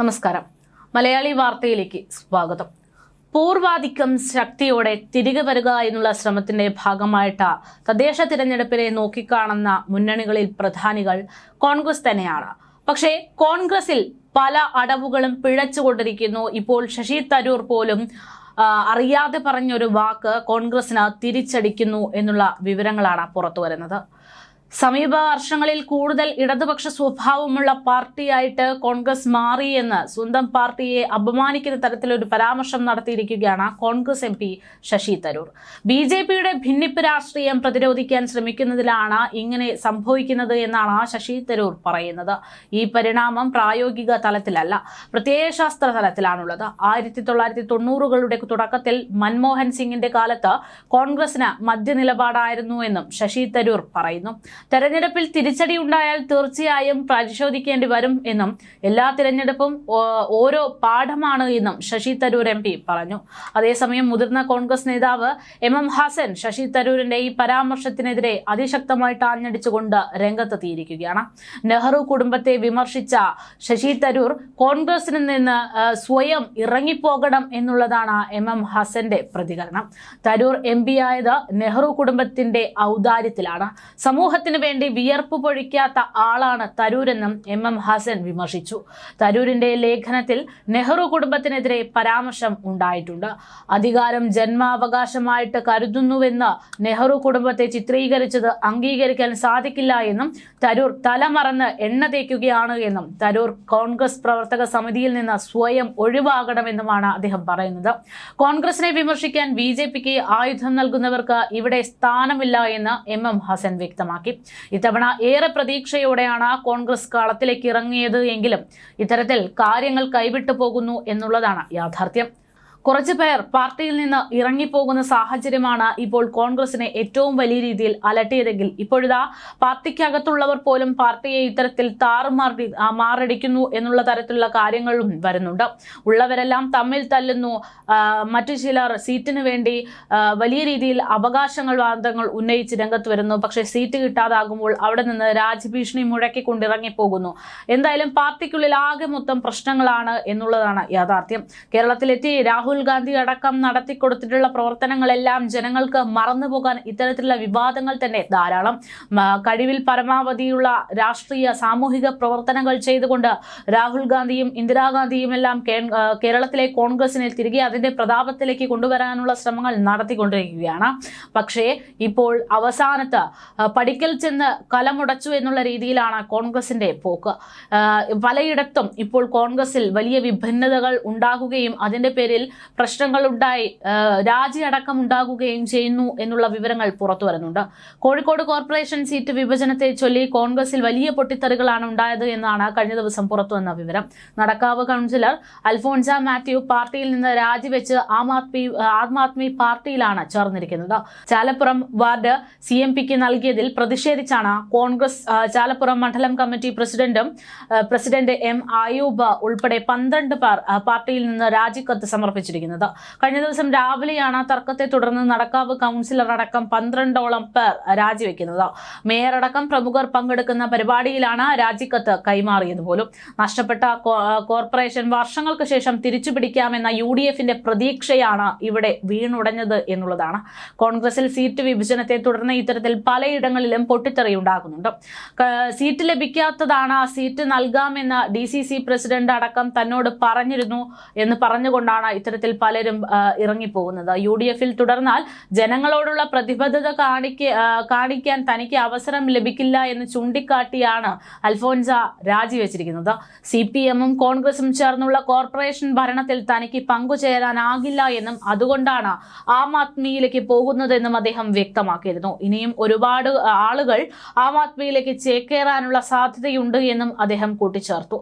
നമസ്കാരം. മലയാളി വാർത്തയിലേക്ക് സ്വാഗതം. പൂർവാധിക്യം ശക്തിയോടെ തിരികെ വരിക എന്നുള്ള ശ്രമത്തിന്റെ ഭാഗമായിട്ട് തദ്ദേശ തിരഞ്ഞെടുപ്പിനെ നോക്കിക്കാണുന്ന മുന്നണികളിൽ പ്രധാനികൾ കോൺഗ്രസ് തന്നെയാണ്. പക്ഷേ കോൺഗ്രസിൽ പല അടവുകളും പിഴച്ചുകൊണ്ടിരിക്കുന്നു. ഇപ്പോൾ ശശി തരൂർ പോലും അറിയാതെ പറഞ്ഞൊരു വാക്ക് കോൺഗ്രസിന് തിരിച്ചടിക്കുന്നു എന്നുള്ള വിവരങ്ങളാണ് പുറത്തു വരുന്നത് സമീപ വർഷങ്ങളിൽ കൂടുതൽ ഇടതുപക്ഷ സ്വഭാവമുള്ള പാർട്ടിയായിട്ട് കോൺഗ്രസ് മാറി എന്ന് സ്വന്തം പാർട്ടിയെ അപമാനിക്കുന്ന തരത്തിലൊരു പരാമർശം നടത്തിയിരിക്കുകയാണ് Congress M P Shashi Tharoor. B J പിയുടെ ഭിന്നിപ്പ് രാഷ്ട്രീയം പ്രതിരോധിക്കാൻ ശ്രമിക്കുന്നതിലാണ് ഇങ്ങനെ സംഭവിക്കുന്നത് എന്നാണ് ശശി തരൂർ പറയുന്നത്. ഈ പരിണാമം പ്രായോഗിക തലത്തിലല്ല പ്രത്യയശാസ്ത്ര തലത്തിലാണുള്ളത്. ആയിരത്തി തൊള്ളായിരത്തി തൊണ്ണൂറുകളുടെ തുടക്കത്തിൽ മൻമോഹൻ സിംഗിന്റെ കാലത്ത് കോൺഗ്രസിന് മധ്യനിലപാടായിരുന്നു എന്നും ശശി തരൂർ പറയുന്നു. തെരഞ്ഞെടുപ്പിൽ തിരിച്ചടി ഉണ്ടായാൽ തീർച്ചയായും പരിശോധിക്കേണ്ടി വരും എന്നും എല്ലാ തിരഞ്ഞെടുപ്പും ഓരോ പാഠമാണ് എന്നും ശശി തരൂർ എം പറഞ്ഞു. അതേസമയം മുതിർന്ന കോൺഗ്രസ് നേതാവ് എം എം ഹസൻ ശശി തരൂരിന്റെ ഈ പരാമർശത്തിനെതിരെ അതിശക്തമായിട്ട് ആഞ്ഞടിച്ചുകൊണ്ട് രംഗത്തെത്തിയിരിക്കുകയാണ്. നെഹ്റു കുടുംബത്തെ വിമർശിച്ച ശശി തരൂർ കോൺഗ്രസിൽ നിന്ന് സ്വയം ഇറങ്ങിപ്പോകണം എന്നുള്ളതാണ് എം എം ഹസന്റെ പ്രതികരണം. തരൂർ എം ആയത് നെഹ്റു കുടുംബത്തിന്റെ ഔദാര്യത്തിലാണ്. സമൂഹത്തിന് വേണ്ടി വിയർപ്പ് പൊഴിക്കാത്ത ആളാണ് തരൂരെന്നും എം എം ഹസൻ വിമർശിച്ചു. തരൂരിന്റെ ലേഖനത്തിൽ നെഹ്റു കുടുംബത്തിനെതിരെ പരാമർശം ഉണ്ടായിട്ടുണ്ട്. അധികാരം ജന്മാവകാശമായിട്ട് കരുതുന്നുവെന്ന് നെഹ്റു കുടുംബത്തെ ചിത്രീകരിച്ചത് അംഗീകരിക്കാൻ സാധിക്കില്ല എന്നും തരൂർ തലമറന്ന് എണ്ണ തേക്കുകയാണ് എന്നും തരൂർ കോൺഗ്രസ് പ്രവർത്തക സമിതിയിൽ നിന്ന് സ്വയം ഒഴിവാകണമെന്നുമാണ് അദ്ദേഹം പറയുന്നത്. കോൺഗ്രസിനെ വിമർശിക്കാൻ ബി ആയുധം നൽകുന്നവർക്ക് ഇവിടെ സ്ഥാനമില്ല എന്ന് എം എം ഹസൻ വ്യക്തമാക്കി. ഇത്തവണ ഏറെ പ്രതീക്ഷയോടെയാണ് കോൺഗ്രസ് കളത്തിലേക്ക് ഇറങ്ങിയത് എങ്കിലും ഇത്തരത്തിൽ കാര്യങ്ങൾ കൈവിട്ടു പോകുന്നു എന്നുള്ളതാണ് യാഥാർത്ഥ്യം. കുറച്ചു പേർ പാർട്ടിയിൽ നിന്ന് ഇറങ്ങിപ്പോകുന്ന സാഹചര്യമാണ് ഇപ്പോൾ കോൺഗ്രസിനെ ഏറ്റവും വലിയ രീതിയിൽ അലട്ടിയതെങ്കിൽ ഇപ്പോഴിതാ പാർട്ടിക്കകത്തുള്ളവർ പോലും പാർട്ടിയെ ഇത്തരത്തിൽ താറുമാറി മാറടിക്കുന്നു എന്നുള്ള തരത്തിലുള്ള കാര്യങ്ങളും വരുന്നുണ്ട്. ഉള്ളവരെല്ലാം തമ്മിൽ തല്ലുന്നു. മറ്റു ചിലർ സീറ്റിന് വേണ്ടി വലിയ രീതിയിൽ അവകാശങ്ങൾ വാദങ്ങൾ ഉന്നയിച്ച് രംഗത്ത് വരുന്നു. പക്ഷേ സീറ്റ് കിട്ടാതാകുമ്പോൾ അവിടെ നിന്ന് രാജ്യഭീഷണി മുഴക്കിക്കൊണ്ട് ഇറങ്ങിപ്പോകുന്നു. എന്തായാലും പാർട്ടിക്കുള്ളിൽ ആകെ മൊത്തം പ്രശ്നങ്ങളാണ് എന്നുള്ളതാണ് യാഥാർത്ഥ്യം. കേരളത്തിലെത്തി രാഹുൽ ഗാന്ധി അടക്കം നടത്തിക്കൊടുത്തിട്ടുള്ള പ്രവർത്തനങ്ങളെല്ലാം ജനങ്ങൾക്ക് മറന്നുപോകാൻ ഇത്തരത്തിലുള്ള വിവാദങ്ങൾ തന്നെ ധാരാളം. കഴിവിൽ പരമാവധിയുള്ള രാഷ്ട്രീയ സാമൂഹിക പ്രവർത്തനങ്ങൾ ചെയ്തുകൊണ്ട് രാഹുൽ ഗാന്ധിയും ഇന്ദിരാഗാന്ധിയും എല്ലാം കേരളത്തിലെ കോൺഗ്രസിനെ തിരികെ അതിന്റെ പ്രതാപത്തിലേക്ക് കൊണ്ടുവരാനുള്ള ശ്രമങ്ങൾ നടത്തിക്കൊണ്ടിരിക്കുകയാണ്. പക്ഷേ ഇപ്പോൾ അവസാനത്ത് പഠിക്കൽ ചെന്ന് കലമുടച്ചു എന്നുള്ള രീതിയിലാണ് കോൺഗ്രസിന്റെ പോക്ക്. പലയിടത്തും ഇപ്പോൾ കോൺഗ്രസിൽ വലിയ വിഭിന്നതകൾ ഉണ്ടാകുകയും അതിന്റെ പേരിൽ പ്രശ്നങ്ങൾ ഉണ്ടായി രാജിയടക്കം ഉണ്ടാകുകയും ചെയ്യുന്നു എന്നുള്ള വിവരങ്ങൾ പുറത്തു വരുന്നുണ്ട്. കോഴിക്കോട് കോർപ്പറേഷൻ സീറ്റ് വിഭജനത്തെ ചൊല്ലി കോൺഗ്രസിൽ വലിയ പൊട്ടിത്തെറികളാണ് ഉണ്ടായത് എന്നാണ് കഴിഞ്ഞ ദിവസം പുറത്തു വന്ന വിവരം. നടക്കാവ് കൗൺസിലർ അൽഫോൺസ മാത്യു പാർട്ടിയിൽ നിന്ന് രാജിവെച്ച് ആം ആദ്മി ആം ആദ്മി പാർട്ടിയിലാണ് ചേർന്നിരിക്കുന്നത്. ചാലപ്പുറം വാർഡ് സി എം പിക്ക് നൽകിയതിൽ പ്രതിഷേധിച്ചാണ് കോൺഗ്രസ് ചാലപ്പുറം മണ്ഡലം കമ്മിറ്റി പ്രസിഡന്റും പ്രസിഡന്റ് എം ആയൂബ് ഉൾപ്പെടെ പന്ത്രണ്ട് പേർ പാർട്ടിയിൽ നിന്ന് രാജിക്കത്ത് സമർപ്പിച്ചിരിക്കുന്നത് കഴിഞ്ഞ ദിവസം രാവിലെയാണ് തർക്കത്തെ തുടർന്ന് നടക്കാവ് കൗൺസിലർ അടക്കം പന്ത്രണ്ടോളം പേർ രാജിവെക്കുന്നത്. മേയർ അടക്കം പ്രമുഖർ പങ്കെടുക്കുന്ന പരിപാടിയിലാണ് രാജിക്കത്ത് കൈമാറിയത് പോലും. നഷ്ടപ്പെട്ട കോർപ്പറേഷൻ വർഷങ്ങൾക്ക് ശേഷം തിരിച്ചു പിടിക്കാമെന്ന യു ഡി എഫിന്റെ പ്രതീക്ഷയാണ് ഇവിടെ വീണുടഞ്ഞത് എന്നുള്ളതാണ്. കോൺഗ്രസിൽ സീറ്റ് വിഭജനത്തെ തുടർന്ന് ഇത്തരത്തിൽ പലയിടങ്ങളിലും പൊട്ടിത്തെറി ഉണ്ടാകുന്നുണ്ട് സീറ്റ് ലഭിക്കാത്തതാണ് സീറ്റ് നൽകാമെന്ന് ഡി സി സി പ്രസിഡന്റ് അടക്കം തന്നോട് പറഞ്ഞിരുന്നു എന്ന് പറഞ്ഞുകൊണ്ടാണ് ഇത്തരത്തിൽ പലരും ആ, ഇറങ്ങിപ്പോകുന്നത്. യു ഡി എഫിൽ തുടർന്നാൽ ജനങ്ങളോടുള്ള പ്രതിബദ്ധത കാണിക്ക കാണിക്കാൻ തനിക്ക് അവസരം ലഭിക്കില്ല എന്ന് ചൂണ്ടിക്കാട്ടിയാണ് അൽഫോൻസ രാജിവെച്ചിരിക്കുന്നത്. സി പി എമ്മും കോൺഗ്രസും ചേർന്നുള്ള കോർപ്പറേഷൻ ഭരണത്തിൽ തനിക്ക് പങ്കുചേരാനാകില്ല എന്നും അതുകൊണ്ടാണ് ആം ആദ്മിയിലേക്ക് പോകുന്നതെന്നും അദ്ദേഹം വ്യക്തമാക്കിയിരുന്നു. ഇനിയും ഒരുപാട് ആളുകൾ ആം ആദ്മിയിലേക്ക് ചേക്കേറാനുള്ള സാധ്യതയുണ്ട് എന്നും അദ്ദേഹം കൂട്ടിച്ചേർത്തു.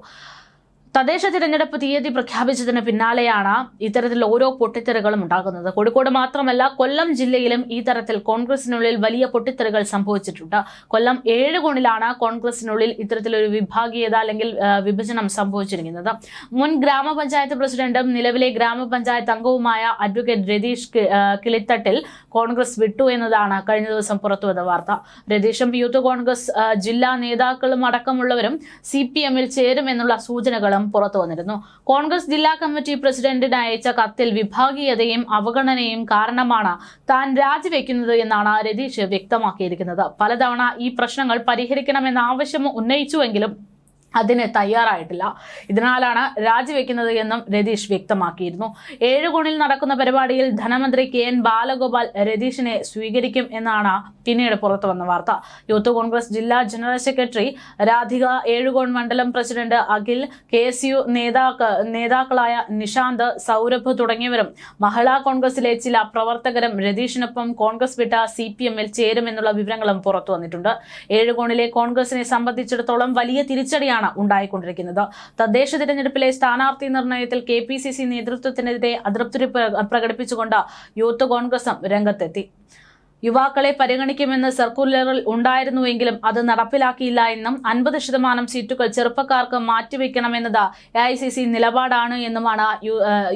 തദ്ദേശ തിരഞ്ഞെടുപ്പ് തീയതി പ്രഖ്യാപിച്ചതിന് പിന്നാലെയാണ് ഇത്തരത്തിൽ ഓരോ പൊട്ടിത്തെറികളും ഉണ്ടാകുന്നത്. കോഴിക്കോട് മാത്രമല്ല കൊല്ലം ജില്ലയിലും ഈ തരത്തിൽ കോൺഗ്രസിനുള്ളിൽ വലിയ പൊട്ടിത്തെറികൾ സംഭവിച്ചിട്ടുണ്ട്. കൊല്ലം ഏഴ് കോണിലാണ് കോൺഗ്രസിനുള്ളിൽ ഇത്തരത്തിലൊരു വിഭാഗീയത അല്ലെങ്കിൽ വിഭജനം സംഭവിച്ചിരിക്കുന്നത്. മുൻ ഗ്രാമപഞ്ചായത്ത് പ്രസിഡന്റും നിലവിലെ ഗ്രാമപഞ്ചായത്ത് അംഗവുമായ അഡ്വക്കേറ്റ് രതീഷ് കിളിത്തട്ടിൽ കോൺഗ്രസ് വിട്ടു എന്നതാണ് കഴിഞ്ഞ ദിവസം പുറത്തുവന്ന വാർത്ത. രതീഷും യൂത്ത് കോൺഗ്രസ് ജില്ലാ നേതാക്കളും അടക്കമുള്ളവരും സി പി എമ്മിൽ ചേരുമെന്നുള്ള സൂചനകളും പുറത്തു വന്നിരുന്നു. കോൺഗ്രസ് ജില്ലാ കമ്മിറ്റി പ്രസിഡന്റിന് അയച്ച കത്തിൽ വിഭാഗീയതയും അവഗണനയും കാരണമാണ് താൻ രാജിവെക്കുന്നത് എന്നാണ് രതീഷ് വ്യക്തമാക്കിയിരിക്കുന്നത്. പലതവണ ഈ പ്രശ്നങ്ങൾ പരിഹരിക്കണമെന്ന ആവശ്യം ഉന്നയിച്ചുവെങ്കിലും അതിന് തയ്യാറായിട്ടില്ല. ഇതിനാലാണ് രാജിവെക്കുന്നത് എന്നും രതീഷ് വ്യക്തമാക്കിയിരുന്നു. ഏഴുകോണിൽ നടക്കുന്ന പരിപാടിയിൽ ധനമന്ത്രി കെ എൻ ബാലഗോപാൽ രതീഷിനെ സ്വീകരിക്കും എന്നാണ് പിന്നീട് പുറത്തു വന്ന വാർത്ത. യൂത്ത് കോൺഗ്രസ് ജില്ലാ ജനറൽ സെക്രട്ടറി രാധിക ഏഴുകോൺ മണ്ഡലം president Akhil K S U നേതാക്ക നേതാക്കളായ നിഷാന്ത് സൗരഭ് തുടങ്ങിയവരും മഹിളാ കോൺഗ്രസിലെ ചില പ്രവർത്തകരും രതീഷിനൊപ്പം കോൺഗ്രസ് വിട്ട സി പി എമ്മിൽ ചേരുമെന്നുള്ള വിവരങ്ങളും പുറത്തു വന്നിട്ടുണ്ട്. ഏഴുകോണിലെ കോൺഗ്രസിനെ സംബന്ധിച്ചിടത്തോളം വലിയ തിരിച്ചടിയാണ് ഉണ്ടായിക്കൊണ്ടിരിക്കുന്നത്. തദ്ദേശ തിരഞ്ഞെടുപ്പിലെ സ്ഥാനാർത്ഥി നിർണയത്തിൽ കെ പി സി സി നേതൃത്വത്തിനെതിരെ അതൃപ്തി പ്രകടിപ്പിച്ചുകൊണ്ട് യൂത്ത് കോൺഗ്രസും രംഗത്തെത്തി. യുവാക്കളെ പരിഗണിക്കുമെന്ന് സർക്കുലറിൽ ഉണ്ടായിരുന്നുവെങ്കിലും അത് നടപ്പിലാക്കിയില്ല എന്നും അൻപത് ശതമാനം സീറ്റുകൾ ചെറുപ്പക്കാർക്ക് മാറ്റിവെക്കണമെന്നത് എ ഐ സി സി നിലപാടാണ് എന്നുമാണ്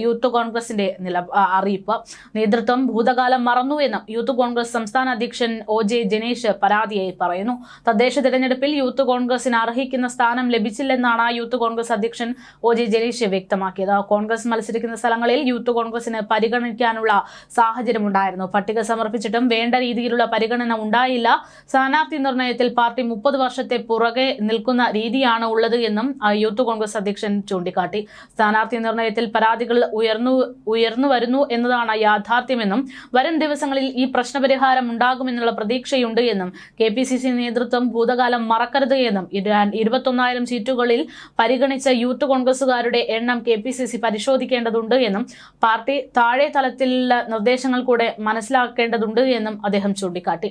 യൂത്ത് കോൺഗ്രസിന്റെ നില അറിയിപ്പ്. നേതൃത്വം ഭൂതകാലം മറന്നുവെന്നും യൂത്ത് കോൺഗ്രസ് സംസ്ഥാന അധ്യക്ഷൻ ഒ ജെ ജനീഷ് പരാതിയായി പറയുന്നു. തദ്ദേശ തിരഞ്ഞെടുപ്പിൽ യൂത്ത് കോൺഗ്രസിന് അർഹിക്കുന്ന സ്ഥാനം ലഭിച്ചില്ലെന്നാണ് യൂത്ത് കോൺഗ്രസ് അധ്യക്ഷൻ ഒ ജെ ജനീഷ് വ്യക്തമാക്കിയത്. കോൺഗ്രസ് മത്സരിക്കുന്ന സ്ഥലങ്ങളിൽ യൂത്ത് കോൺഗ്രസിന് പരിഗണിക്കാനുള്ള സാഹചര്യമുണ്ടായിരുന്നു. പട്ടിക സമർപ്പിച്ചിട്ടും വേണ്ട രീതിയിലുള്ള പരിഗണന ഉണ്ടായില്ല. സ്ഥാനാർത്ഥി നിർണയത്തിൽ പാർട്ടി മുപ്പത് വർഷത്തെ പുറകെ നിൽക്കുന്ന രീതിയാണ് ഉള്ളത് എന്നും യൂത്ത് കോൺഗ്രസ് അധ്യക്ഷൻ ചൂണ്ടിക്കാട്ടി. സ്ഥാനാർത്ഥി നിർണയത്തിൽ പരാതികൾ ഉയർന്നു ഉയർന്നു വരുന്നു എന്നതാണ് യാഥാർത്ഥ്യമെന്നും വരും ദിവസങ്ങളിൽ ഈ പ്രശ്നപരിഹാരം ഉണ്ടാകുമെന്നുള്ള പ്രതീക്ഷയുണ്ട് എന്നും കെ പി സി സി നേതൃത്വം ഭൂതകാലം മറക്കരുത് എന്നും ഇര- ഇരുപത്തൊന്നായിരം സീറ്റുകളിൽ പരിഗണിച്ച യൂത്ത് കോൺഗ്രസുകാരുടെ എണ്ണം കെ പി സി സി പരിശോധിക്കേണ്ടതുണ്ട് എന്നും പാർട്ടി താഴെ തലത്തിലുള്ള നിർദ്ദേശങ്ങൾ കൂടെ മനസ്സിലാക്കേണ്ടതുണ്ട് എന്നും അദ്ദേഹം ചൂണ്ടിക്കാട്ടി